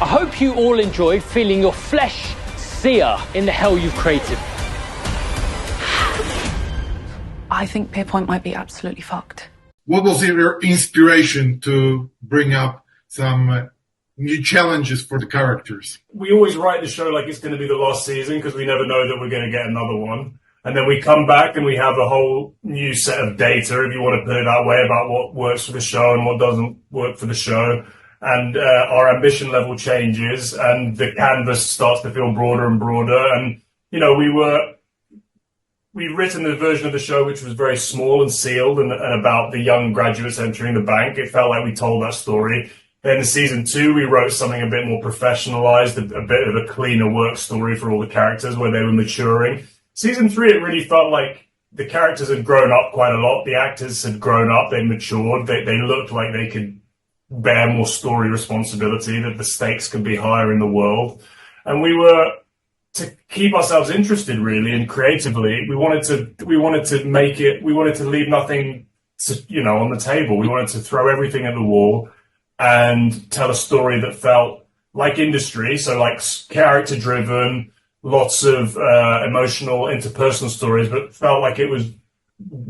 I hope you all enjoy feeling your flesh sear in the hell you've created. I think Pierpoint might be absolutely fucked. What was your inspiration to bring up some uh, new challenges for the characters? We always write the show like it's going to be the last season because we never know that we're going to get another one. And then we come back and we have a whole new set of data, if you want to put it that way, about what works for the show and what doesn't work for the show. And uh, our ambition level changes and the canvas starts to feel broader and broader. And, you know, we were we'd written the version of the show which was very small and sealed and, and, about the young graduates entering the bank. It felt like we told that story. Then in season two, we wrote something a bit more professionalized, a, a, bit of a cleaner work story for all the characters where they were maturing. Season three, it really felt like the characters had grown up quite a lot. The actors had grown up, they matured, they, they looked like they could bear more story responsibility, that the stakes could be higher in the world. And we were to keep ourselves interested really and creatively we wanted to we wanted to make it we wanted to leave nothing to, you know on the table we wanted to throw everything at the wall and tell a story that felt like industry so like character driven lots of uh, emotional interpersonal stories but felt like it was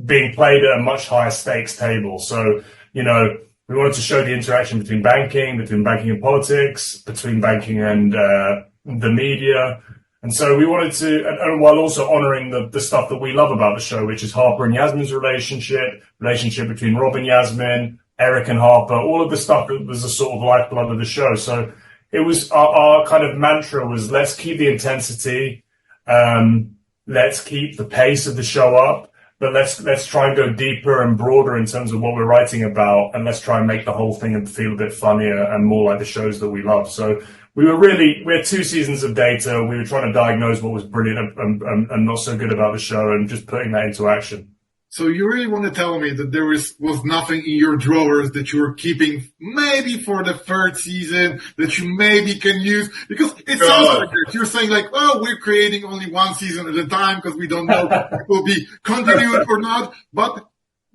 being played at a much higher stakes table so you know we wanted to show the interaction between banking between banking and politics between banking and uh, the media and so we wanted to, and, and while also honouring the, the stuff that we love about the show, which is Harper and Yasmin's relationship, relationship between Rob and Yasmin, Eric and Harper, all of the stuff that was the sort of lifeblood of the show. So it was our, our kind of mantra was let's keep the intensity, um, let's keep the pace of the show up, but let's let's try and go deeper and broader in terms of what we're writing about, and let's try and make the whole thing feel a bit funnier and more like the shows that we love. So we were really we had two seasons of data. We were trying to diagnose what was brilliant and, and, and, not so good about the show, and just putting that into action. So you really want to tell me that there is was nothing in your drawers that you were keeping maybe for the third season that you maybe can use because it sounds like. You're saying like, oh, we're creating only one season at a time because we don't know if it will be continued or not. But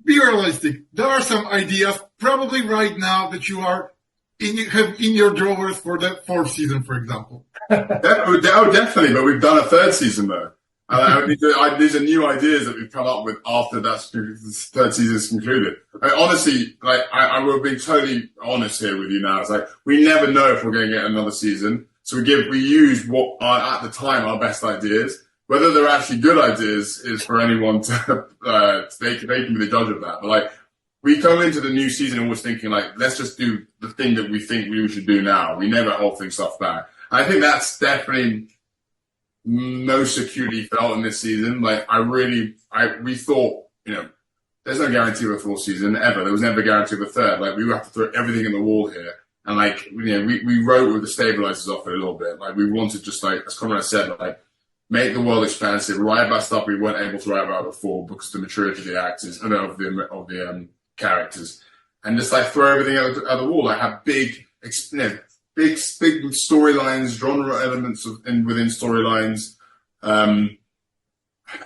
be realistic. There are some ideas probably right now that you are in have in your drawers for the fourth season, for example? oh, definitely. But we've done a third season though. Uh, these, are, new ideas that we've come up with after that third season is concluded. I, honestly, like I, I will be totally honest here with you now. It's like we never know if we're going to get another season, so we give we use what are at the time our best ideas. Whether they're actually good ideas is for anyone to uh, they, they can be the judge of that. But like we come into the new season always thinking like, let's just do the thing that we think we should do now. We never hold things stuff back. I think that's definitely most acutely felt in this season. Like I really, I we thought, you know, there's no guarantee of a fourth season ever. There was never a guarantee of a third. Like we have to throw everything in the wall here. And like, you know, we, we wrote with the stabilizers off it a little bit. Like we wanted just like, as Conrad said, like make the world expansive, write about stuff we weren't able to write about before because the maturity of the actors, and of the, of the, um, characters and just like throw everything out, out the wall. Like have big, you know, big, big storylines, genre elements of, in, within storylines. Um,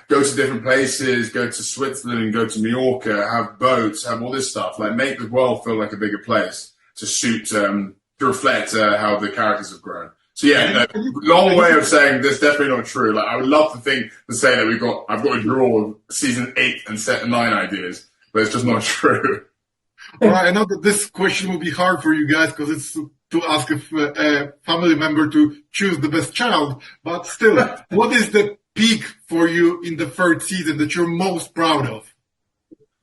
go to different places, go to Switzerland, and go to Mallorca, have boats, have all this stuff. Like make the world feel like a bigger place to suit, um, to reflect uh, how the characters have grown. So yeah, no, long way of saying that's definitely not true. Like I would love to think to say that we've got I've got a draw of season eight and set nine ideas but it's just not true. All right, I know that this question will be hard for you guys because it's to ask a, a family member to choose the best child. But still, what is the peak for you in the third season that you're most proud of?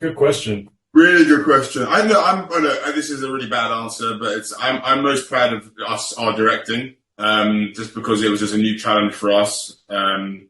Good question. Really good question. I know I'm. Oh no, this is a really bad answer, but it's. I'm. I'm most proud of us, our directing, um, just because it was just a new challenge for us. Um,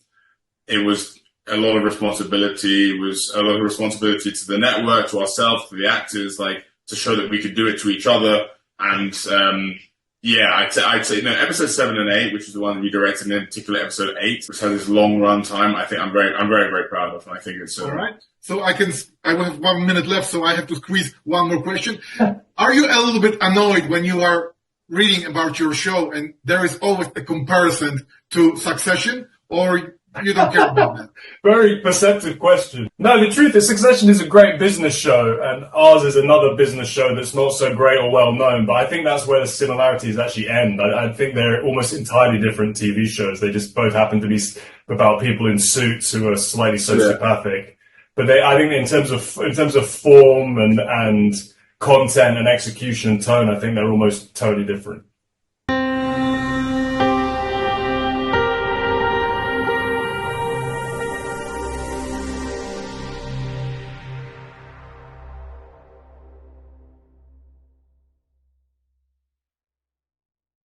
it was a lot of responsibility. It was a lot of responsibility to the network, to ourselves, to the actors, like to show that we could do it to each other. And um, yeah, I'd say, I'd say no, episode seven and eight, which is the one that you directed, and in particular episode eight, which has this long run time. I think I'm very, I'm very, very proud of. And I think it's uh, all right. So I can, I will have one minute left, so I have to squeeze one more question. are you a little bit annoyed when you are reading about your show and there is always a comparison to Succession, or you don't care about that. Very perceptive question. No, the truth is Succession is a great business show and ours is another business show that's not so great or well known, but I think that's where the similarities actually end. I, I think they're almost entirely different TV shows. They just both happen to be about people in suits who are slightly sociopathic. Yeah. But they, I think in terms of, in terms of form and, and content and execution and tone, I think they're almost totally different.